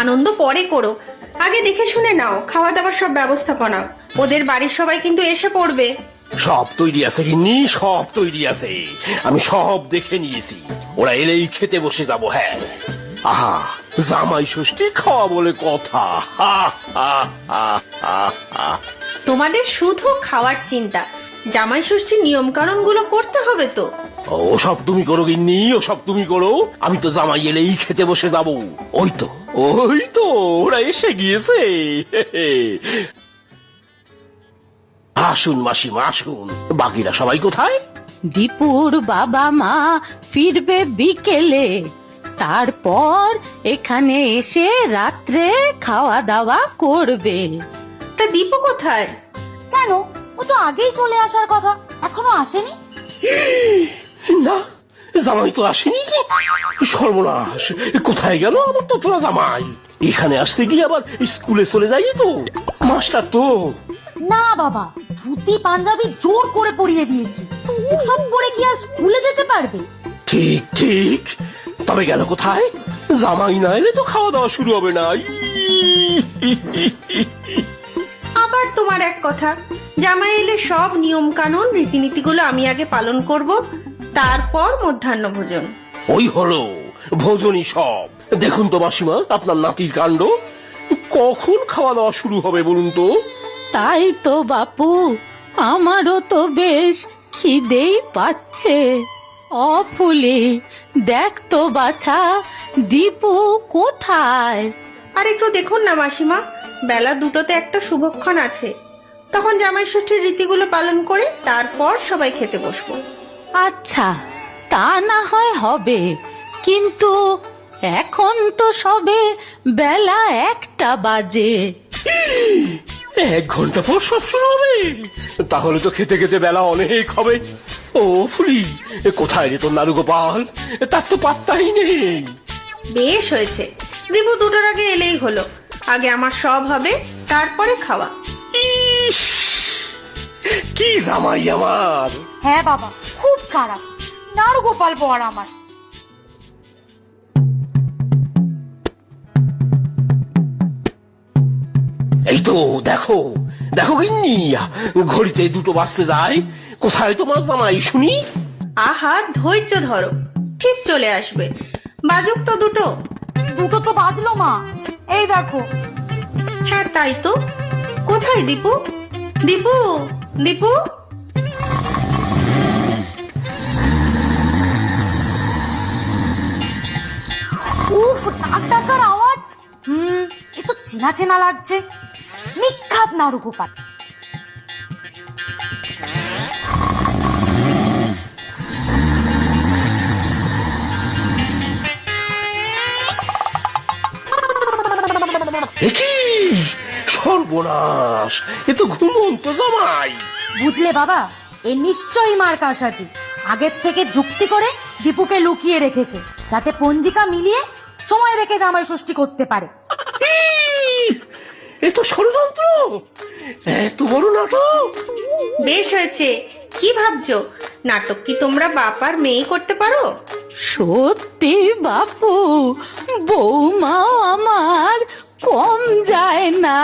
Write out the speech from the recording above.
আনন্দ পরে করো। আগে দেখে শুনে নাও খাওয়া দাওয়ার সব ব্যবস্থাপনা। ওদের বাড়ির সবাই কিন্তু এসে পড়বে। সব তৈরি আছে গিন্নি সব তৈরি আছে। আমি সব দেখে নিয়েছি। ওরা এলেই খেতে বসে যাব হ্যাঁ। আহা জামাই ষষ্ঠী খাওয়া বলে কথা। তোমাদের শুধু খাওয়ার চিন্তা। জামাই ষষ্ঠীর নিয়ম কানুনগুলো করতে হবে তো। ও সব তুমি করো গিন্নি ও সব তুমি করো। আমি তো জামাই এলেই খেতে বসে যাব। ওই তো ওই তো ওরা এসে গিয়েছে। আসুন মাসিমা আসুন। বাকিরা সবাই কোথায়? দীপুর বাবা মা ফিরবে বিকেলে। তারপর এখানে এসে রাত্রে খাওয়া দাওয়া করবে। তা দীপু কোথায়? কেন? ও তো আগেই চলে আসার কথা এখনও আসেনি? জামাই তো আসেনি সর্বনাশ। কোথায় গেল আমার তো তোরা জামাই? এখানে আসতে গিয়ে আবার স্কুলে চলে যাই তো। মাস্টার তো। না বাবা ধুতি পাঞ্জাবি জোর করে পরিয়ে দিয়েছি। ওসব পরে কি আর স্কুলে যেতে পারবে? ঠিক ঠিক। তবে গেল কোথায়? জামাই না এলে তো খাওয়া দাওয়া শুরু হবে না। আবার তোমার এক কথা। জামাই এলে সব নিয়ম কানুন রীতিনীতিগুলো আমি আগে পালন করব তারপর মধ্যাহ্ন ভোজন। ওই হলো ভোজনই সব। দেখুন তো মাসিমা আপনার নাতির কাণ্ড। কখন খাওয়া দাওয়া শুরু হবে বলুন তো? তাই তো বাপু আমারও তো বেশ খিদেই পাচ্ছে। অফুলি দেখ তো বাছা দীপু কোথায়? আর একটু দেখুন না মাসিমা বেলা দুটোতে একটা শুভক্ষণ আছে। তখন জামাই ষষ্ঠীর রীতিগুলো পালন করে তারপর সবাই খেতে বসবো। আচ্ছা তা না হয় হবে। কিন্তু এখন তো সবে বেলা একটা বাজে। এক ঘণ্টা পর সব শুরু হবে। তাহলে তো খেতে খেতে বেলা অনেক হবে। ও ফুলি কোথায় রে তোর নারু গোপাল তার তো পাত্তাই নেই। বেশ হয়েছে। দীপু দুটোর আগে এলেই হলো। আগে আমার সব হবে তারপরে খাওয়া। ইস কি জামাই আমার? হ্যাঁ বাবা খুব খারাপ। নাড়ু গোপাল বর আমার। এই তো দেখো দেখো গিন্নি। ঘড়িতে দুটো বাজতে যায়। কোথায় তোমার জামাই শুনি? আহা ধৈর্য ধরো। ঠিক চলে আসবে। বাজুক তো দুটো। দুটো তো বাজলো মা। এই দেখো। হ্যাঁ তাই তো। কোথায় দীপু? দীপু দীপু? উফ আওয়াজ। হুম এ তো চেনা চেনা লাগছে সর্বনাশ। এ তো ঘুমন্ত জামাই। বুঝলে বাবা এ নিশ্চয়ই মার কারসাজি। আগের থেকে যুক্তি করে দীপুকে লুকিয়ে রেখেছে যাতে পঞ্জিকা মিলিয়ে সময় রেখে জামাই ষষ্ঠী করতে পারে। এ তো ষড়যন্ত্র। এত বড় নাটক। বেশ হয়েছে। কি ভাবছ? নাটক কি তোমরা বাপ আর মেয়ে করতে পারো? সত্যি বাপু বৌমাও আমার কম যায় না।